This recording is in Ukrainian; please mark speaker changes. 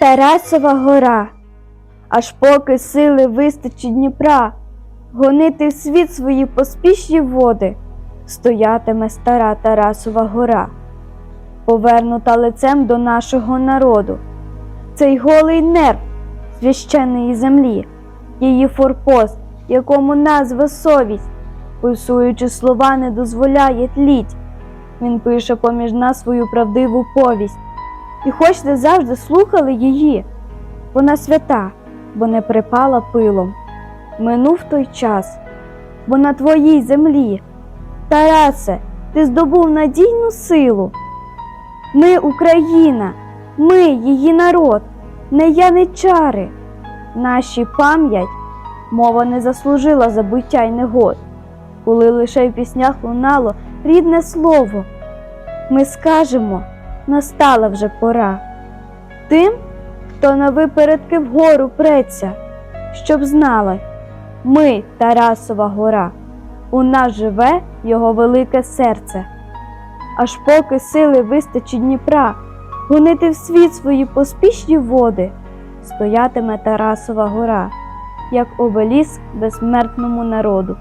Speaker 1: Тарасова гора, аж поки сили вистачить Дніпра, гонити в світ свої поспішні води, стоятиме стара Тарасова гора, повернута лицем до нашого народу. Цей голий нерв священної землі, її форпост, якому назва совість, пульсуючи слова, не дозволяє тліть. Він пише поміж нас свою правдиву повість. І хоч не завжди слухали її, вона свята, бо не припала пилом. Минув той час, бо на твоїй землі, Тарасе, ти здобув надійну силу. Ми Україна, ми її народ, не яничари. Наші пам'ять, мова не заслужила забуття й негод, коли лише в піснях лунало рідне слово. Ми скажемо, настала вже пора. Тим, хто на випередки вгору преться, щоб знали, ми Тарасова гора, у нас живе його велике серце. Аж поки сили вистачить Дніпра, гонити в світ свої поспішні води, стоятиме Тарасова гора, як обеліск безсмертному народу.